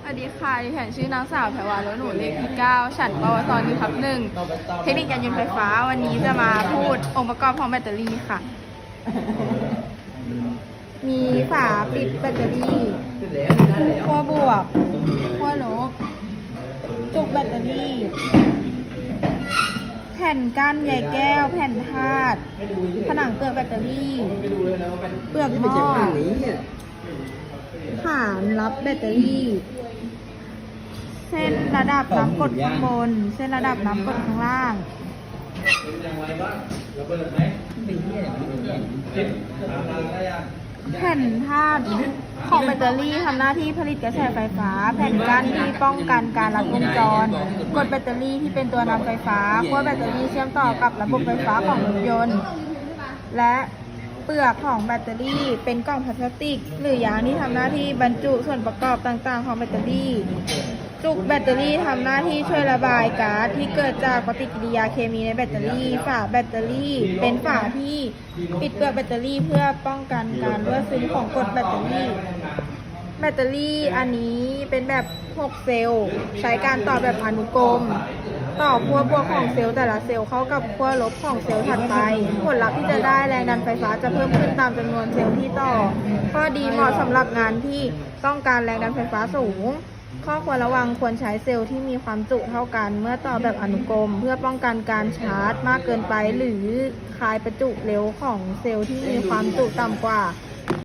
สวัสดีค่ะดิฉันชื่อนางสาวแพรวาแล้วหนูเลขที่เก้าฉันปวสหนึ่งทับหนึ่งเทคนิคการยนต์ไฟฟ้าวันนี้จะมาพูดองค์ประกอบของแบตเตอรี่ค่ะ มีฝาปิดแบตเตอรี่ขั้วบวกขั้วลบ จุกแบตเตอรี่ แผ่นกั้นใยแก้ว แผ่นธาตุผนังเปลือกแบตเตอรี่ เปลือกหม้อ ฐานรับแบตเตอรี่ เส้นระดับน้ำกดข้างบน เส้นระดับน้ำกดข้างล่างแผ่นธาตุของแบตเตอรี่ทำหน้าที่ผลิตกระแสไฟฟ้า แผ่นกั้นที่ป้องกันการลัดวงจร กดแบตเตอรี่ที่เป็นตัวนำไฟฟ้าขั้วแบตเตอรี่เชื่อมต่อกับระบบไฟฟ้าของรถยนต์ และ เปลือกของแบตเตอรี่ เป็นกล่องพลาสติก หรือยางที่ทำหน้าที่บรรจุส่วนประกอบต่างๆ ของแบตเตอรี่ จุกแบตเตอรี่ทำหน้าที่ช่วยระบายก๊าซที่เกิดจากปฏิกิริยาเคมีในแบตเตอรี่ ฝาแบตเตอรี่ เป็นฝาที่ปิดเปลือกแบตเตอรี่เพื่อป้องกันการรั่วซึมของกรดแบตเตอรี่แบตเตอรี่อันนี้เป็นแบบ 6 เซลล์ ใช้การต่อแบบอนุกรม ต่อขั้วบวกของเซลล์แต่ละเซลล์เข้ากับขั้วลบของเซลล์ถัดไป ผลลัพธ์ที่จะได้แรงดันไฟฟ้าจะเพิ่มขึ้นตามจำนวนเซลล์ที่ต่อ ข้อดีเหมาะสำหรับงานที่ต้องการแรงดันไฟฟ้าสูง ข้อควรระวังควรใช้เซลล์ที่มีความจุเท่ากัน เมื่อต่อแบบอนุกรม เพื่อป้องกันการชาร์จ มากเกินไป หรือคลายประจุเร็วของเซลล์ที่มีความจุต่ำกว่า